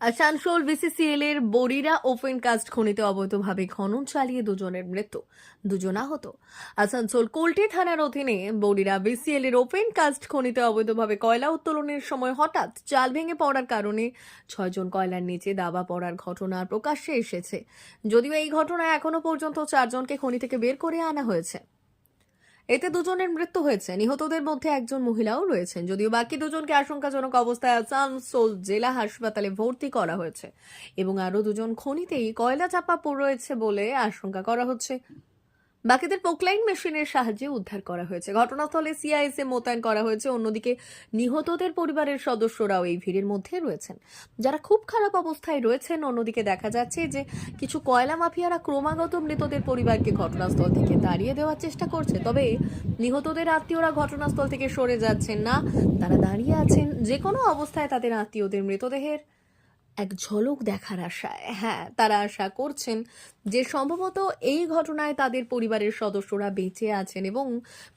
Asansol BCCL এর বরিরা open cast খনিতে অবৈধভাবে খনন চালিয়ে দুজনের মৃত্যু, দুজন আহত। আসানসোল কোল্টি থানার অধীনে বরিরা বিসিএল এর ওপেন কাস্ট খনিতে অবৈধভাবে কয়লা উত্তোলনের সময় হঠাৎ চাল ভেঙে পড়ার কারণে ছয়জন কয়লার নিচে দাবা পড়ার ঘটনা প্রকাশ্যে এসেছে। যদিও এই ঘটনায় এখনও পর্যন্ত চারজনকে খনি থেকে বের করে আনা হয়েছে। এতে দুজনের মৃত্যু হয়েছে। নিহতদের মধ্যে একজন মহিলাও রয়েছেন। যদিও বাকি দুজনকে আশঙ্কাজনক অবস্থায় আসানসোল জেলা হাসপাতালে ভর্তি করা হয়েছে। এবং আরও দুজন খনিতেই কয়লা চাপা পড়েছে বলে আশঙ্কা করা হচ্ছে। বাকিদের পোকলাইন মেশিনের সাহায্যে উদ্ধার করা হয়েছে। ঘটনাস্থলে সিআইএসএ মোতায়েন করা হয়েছে। অন্যদিকে নিহতদের পরিবারের সদস্যরাও এই ভিড়ের মধ্যে রয়েছেন। যারা খুব খারাপ অবস্থায় রয়েছেন, অন্যদিকে দেখা যাচ্ছে যে কিছু কয়লা মাফিয়ারা ক্রমাগত মৃতদের পরিবারকে ঘটনাস্থল থেকে তাড়িয়ে দেওয়ার চেষ্টা করছে। তবে নিহতদের আত্মীয়রা ঘটনাস্থল থেকে সরে যাচ্ছেন না। তারা দাঁড়িয়ে আছেন। যে কোনো অবস্থায় তাদের আত্মীয়দের মৃতদেহের এক ঝলক দেখার আশায়। হ্যাঁ তারা আশা করছেন যে সম্ভবত এই ঘটনায় তাদের পরিবারের সদস্যরা বেঁচে আছেন এবং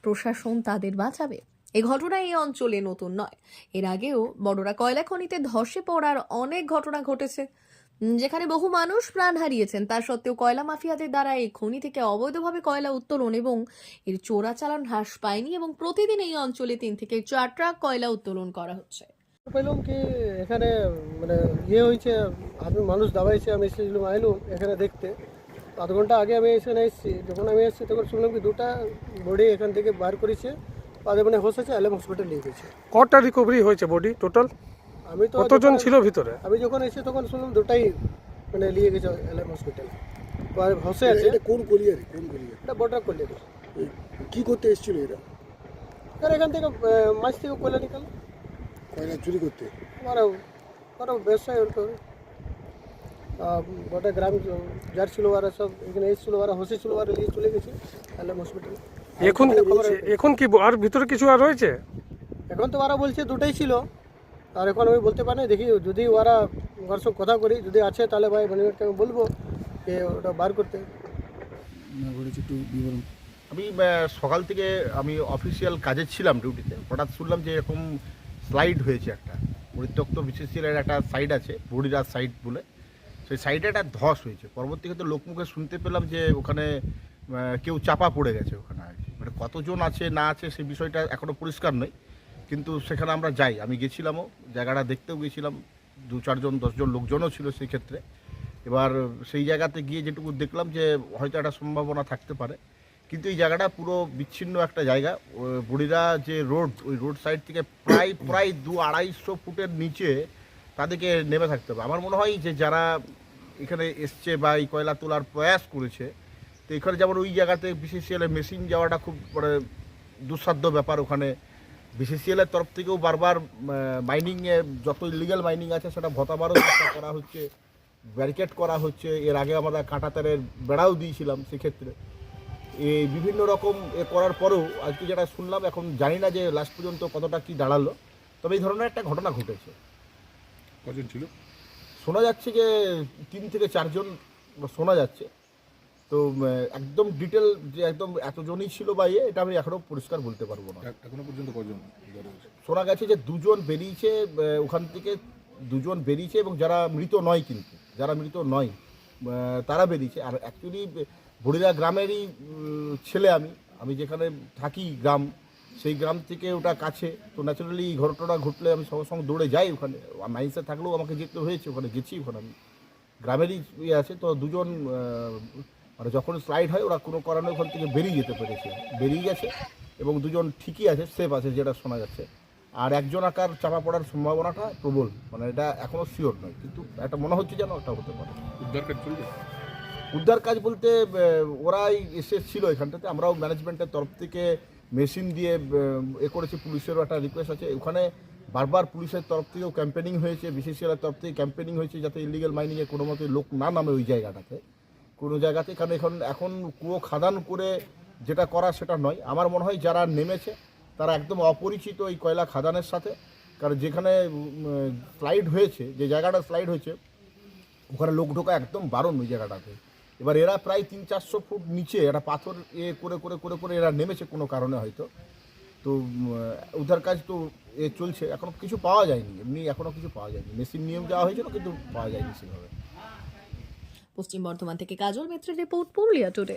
প্রশাসন তাদের বাঁচাবে। এ ঘটনা এই অঞ্চলে নতুন নয়। এর আগেও বড়রা কয়লা খনিতে ধসে পড়ার অনেক ঘটনা ঘটেছে, যেখানে বহু মানুষ প্রাণ হারিয়েছেন। তা সত্ত্বেও কয়লা মাফিয়াদের দ্বারা এই খনি থেকে অবৈধভাবে কয়লা উত্তোলন এবং এর চোরাচালান হ্রাস পায়নি এবং প্রতিদিন এই অঞ্চলে তিন থেকে চার ট্রাক কয়লা উত্তোলন করা হচ্ছে। পেলাম কি এখানে মানে ইয়ে হয়েছে আমি মানুষ দাবাইছে আমি এসেছিলাম আইলুম এখানে দেখতে। আধ ঘণ্টা আগে আমি এখানে এসেছি যখন আমি এসেছি তখন শুনলাম কি দুটা বডি এখান থেকে বার করেছে তাদের মানে হোস আছে আলম হসপিটাল নিয়ে গেছে। কটা রিকভারি হয়েছে বডি টোটাল আমি তো কতজন ছিল ভিতরে? আমি যখন এসে তখন শুনলাম দুটাই মানে নিয়ে গেছে এলএম হসপিটাল হোসে আছে। এটা কোন কলিয়ার কোন কলিয়ার এটা বর্ডার করলে কি করতে এসেছিল এরা? এখান থেকে মাছ থেকে কয়লা নিকাল। কয়লা চুরি করতে? ওরা ওরা ব্যবসায় ওর গোটা গ্রাম যার ছিল ওরা সব এখানে এসেছিল ওরা হসে ছিল ওরা নিয়ে চলে গেছে এলএম হসপিটাল এখন এখন কি আর ভিতরে কিছু আর রয়েছে? এখন তো ওরা বলছে দুটাই ছিল আর এখন আমি বলতে পারি না দেখি যদি ওরা ওর সঙ্গে কথা করি যদি আছে তাহলে ভাই ম্যানেজমেন্টকে আমি বলব যে ওটা বার করতে। আমি সকাল থেকে আমি অফিসিয়াল কাজে ছিলাম ডিউটিতে হঠাৎ শুনলাম যে এরকম স্লাইড হয়েছে একটা। পরিত্যক্ত বিসিসিএলের একটা সাইড আছে বড়িরাজ সাইড বলে। সেই সাইডে একটা ধস হয়েছে। পরবর্তীতে লোকমুখে শুনতে পেলাম যে ওখানে কেউ চাপা পড়ে গেছে ওখানে আর কি। মানে কতজন আছে, না আছে, সেই বিষয়টা এখনও পরিষ্কার নয়। কিন্তু সেখানে আমরা যাই। আমি গেছিলামও, জায়গাটা দেখতেও গেছিলাম। দু চারজন, দশজন লোকজনও ছিল সেই ক্ষেত্রে। এবার সেই জায়গাতে গিয়ে যেটুকু দেখলাম যে হয়তো একটা সম্ভাবনা থাকতে পারে। কিন্তু এই জায়গাটা পুরো বিচ্ছিন্ন একটা জায়গা। বুড়িরা যে রোড, ওই রোড সাইড থেকে প্রায় প্রায় দু আড়াইশো ফুটের নিচে তাদেরকে নেমে থাকতে হবে। আমার মনে হয় যে যারা এখানে এসছে বা এই কয়লা তোলার প্রয়াস করেছে, তো এখানে যেমন ওই জায়গাতে বিসিসিএলের মেশিন যাওয়াটা খুব মানে দুঃসাধ্য ব্যাপার। ওখানে বিসিসিএলের তরফ থেকেও বারবার মাইনিংয়ে যত ইলিগাল মাইনিং আছে সেটা ভতাবারও চেষ্টা করা হচ্ছে ব্যারিকেড করা হচ্ছে। এর আগে আমরা কাঁটাতারের বেড়াও দিয়েছিলাম সেক্ষেত্রে। এই বিভিন্ন রকম এ করার পরেও আজকে যেটা শুনলাম এখন জানি না যে লাস্ট পর্যন্ত কতটা কি দাঁড়াল। তবে এই ধরনের একটা ঘটনা ঘটেছে। কজন ছিল? শোনা যাচ্ছে যে তিন থেকে চারজন শোনা যাচ্ছে। তো একদম ডিটেল যে একদম এতজনই ছিল বা ইয়ে এটা আমি এখনও পরিষ্কার বলতে পারব না। এখনও পর্যন্ত কজন শোনা গেছে যে দুজন বেরিয়েছে ওখান থেকে দুজন বেরিয়েছে এবং যারা মৃত নয় কিন্তু যারা মৃত নয় তারা বেরিয়েছে। আর অ্যাকচুয়ালি বড়িরা গ্রামেরই ছেলে আমি। আমি যেখানে থাকি গ্রাম, সেই গ্রাম থেকে ওটা কাছে। তো ন্যাচারালি ঘটনাটা ঘটলে আমি সঙ্গে সঙ্গে দৌড়ে যাই ওখানে। মাইন্সে থাকলেও আমাকে যেতে হয়েছে, ওখানে গেছি ওখানে আমি। গ্রামেরই ইয়ে আছে, তো দুজন মানে যখন স্লাইড হয় ওরা কোনো কারণে ওখান থেকে বেরিয়ে যেতে পেরেছে। বেরিয়ে গেছে এবং দুজন ঠিকই আছে সেফ আছে যেটা শোনা যাচ্ছে। আর একজন আকার চাপা পড়ার সম্ভাবনাটা প্রবল। মানে এটা এখনও শিওর নয়, কিন্তু একটা মনে হচ্ছে যেন ওটা হতে পারে। চলবে? উদ্ধার কাজ বলতে ওরাই এসে ছিল এখানটাতে। আমরাও ম্যানেজমেন্টের তরফ থেকে মেশিন দিয়ে, এ করেছি। পুলিশেরও একটা রিকোয়েস্ট আছে। ওখানে বারবার পুলিশের তরফ থেকেও ক্যাম্পেনিং হয়েছে। বিসিসিআর তরফ থেকে ক্যাম্পেনিং হয়েছে যাতে ইলিগাল মাইনিংয়ে কোনো মতে লোক না নামে ওই জায়গাটাতে। কোনো জায়গাতে, কারণ এখন এখন কুয়ো খাদান করে যেটা করা সেটা নয়। আমার মনে হয় যারা নেমেছে, তারা একদম অপরিচিত এই কয়লা খাদানের সাথে। কারণ যেখানে স্লাইড হয়েছে, যে জায়গাটা স্লাইড হয়েছে, ওখানে লোক ঢোকা একদম বারণ ওই জায়গাটাতে। এবার এরা প্রায় তিন চারশো ফুট নিচে, একটা পাথর এ করে করে করে করে এরা নেমেছে কোনো কারণে হয়তো। তো উদ্ধার কাজ তো এ চলছে এখনও কিছু পাওয়া যায়নি, এমনি এখনও কিছু পাওয়া যায়নি। মেশিন নিয়ম যাওয়া হয়েছিল, কিন্তু পাওয়া যায়নি সেভাবে। পশ্চিম বর্ধমান থেকে কাজল মিত্রের রিপোর্ট পুরুলিয়া টুডে